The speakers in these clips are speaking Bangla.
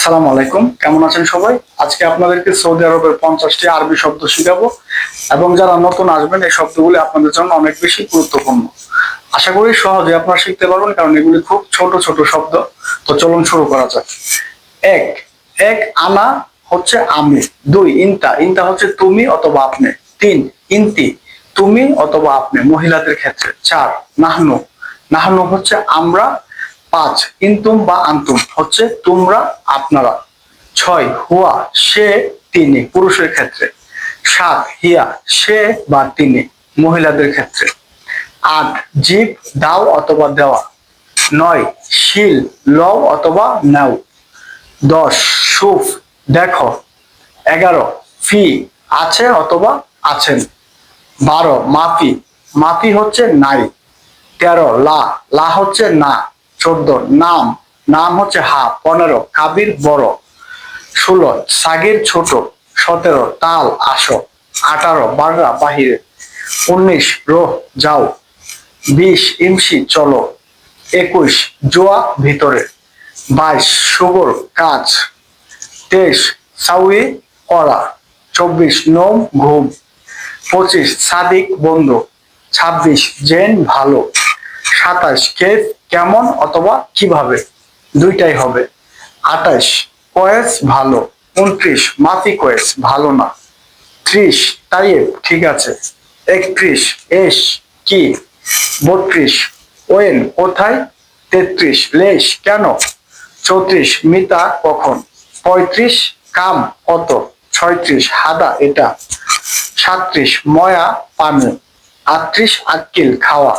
আসসালামু আলাইকুম। কেমন আছেন সবাই? আজকে আপনাদেরকে সৌদি আরবের পঞ্চাশটি আরবি শব্দ শিখাবো এবং যারা নতুন আসবেন, এই শব্দগুলি আপনাদের জন্য অনেক বেশি গুরুত্বপূর্ণ। আশা করি সহজে আপনারা শিখতে পারবেন, কারণ এগুলি খুব ছোট ছোট শব্দ। তো চলুন শুরু করা যাক। এক এক আনা হচ্ছে আমি। দুই, ইনতা। ইনতা হচ্ছে তুমি অথবা আপনি। তিন, ইনতি। তুমি অথবা আপনি, মহিলাদের ক্ষেত্রে। চার, নাহনু। নাহনু হচ্ছে আমরা পাঁচ ইনতুম বা আন্তুম হচ্ছে তোমরা, আপনারা। ছয়, হুয়া, সে, তিনি, পুরুষের ক্ষেত্রে। সাত, হিয়া, সে বা তিনি, মহিলাদের ক্ষেত্রে। আট, জীব, দাও অথবা দেওয়া। নয়, শিল, লও অথবা নাও। দশ, সুফ, দেখো। এগারো, ফি, আছে অথবা আছেন। বারো, মাফি। মাফি হচ্ছে নাই। তেরো, লা। লা হচ্ছে না। চোদ্দ, নাম নাম হচ্ছে হা, পনেরো কাবির বড়, ষোলো, সাগির ছোট, সতেরো, তাল, আসো, আঠারো বাররা বাহিরে, উনিশ, রোহ, যাও, বিশ ইমসি চলো, একুশ, জোয়া, ভিতরে, বাইশ সুগর কাজ, তেইশ, সাউই করা চব্বিশ, নোম, ঘুম, পঁচিশ, সাদিক বন্ধু, ছাব্বিশ, জেন, ভালো সাতাশ কেফ কেমন অথবা কীভাবে? দুইটাই হবে। আঠাশ, কয়েস ভালো। উনত্রিশ, মাফি কয়েস ভালো না। ত্রিশ তাইয়েব ঠিক আছে। একত্রিশ, এস, কি? বত্রিশ, ওয়েন, কোথায়? তেত্রিশ, লেশ, কেন? চৌত্রিশ, মিতা, কখন? পঁয়ত্রিশ, কাম, কত? ছয়ত্রিশ, হাদা, এটা। সাত্রিশ ময়া, পানি। আটত্রিশ, আক্কিল, খাওয়া।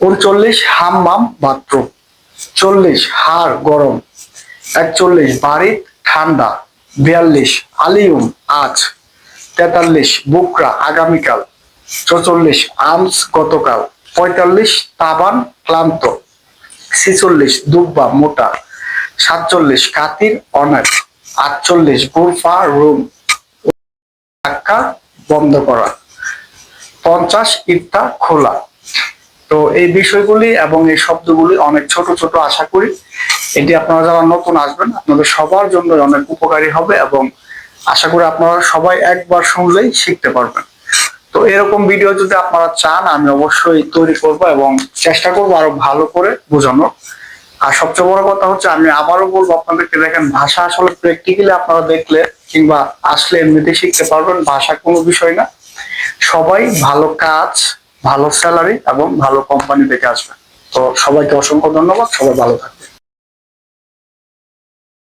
উনচল্লিশ হাম্মাম বাথরুম চল্লিশ হাড় গরম। একচল্লিশ বাড়ি ঠান্ডা। বিয়াল্লিশ আলিউম আজ তেতাল্লিশ বুকরা আগামীকাল। চৌচল্লিশ আমস গতকাল। পঁয়তাল্লিশ তাবান ক্লান্ত। ছিচল্লিশ দুব্বা মোটা। সাতচল্লিশ কাতির অনেক আটচল্লিশ গুরফা রুম। বন্ধ করা। পঞ্চাশ ইফতা খোলা। তো এই বিষয়গুলি এবং এই শব্দগুলি অনেক ছোট ছোট আশা করি এটি আপনারা যারা নতুন আসবেন, আপনাদের সবার জন্য অনেক উপকারী হবে এবং আশা করি আপনারা সবাই একবার শুনলেই শিখতে পারবেন। তো এরকম ভিডিও যদি আপনারা চান, আমি অবশ্যই তৈরি করব এবং চেষ্টা করব আরও ভালো করে বোঝানোর আর সবচেয়ে বড় কথা হচ্ছে, আমি আবারও বলব আপনাদেরকে, দেখেন ভাষা আসলে প্র্যাকটিক্যালি আপনারা দেখলে কিংবা আসলে এমনিতে শিখতে পারবেন, ভাষা কোনো বিষয় না। সবাই ভালো কাজ ভালো স্যালারি এবং ভালো কোম্পানি থেকে আসবে। তো সবাইকে অসংখ্য ধন্যবাদ সবাই ভালো থাকবে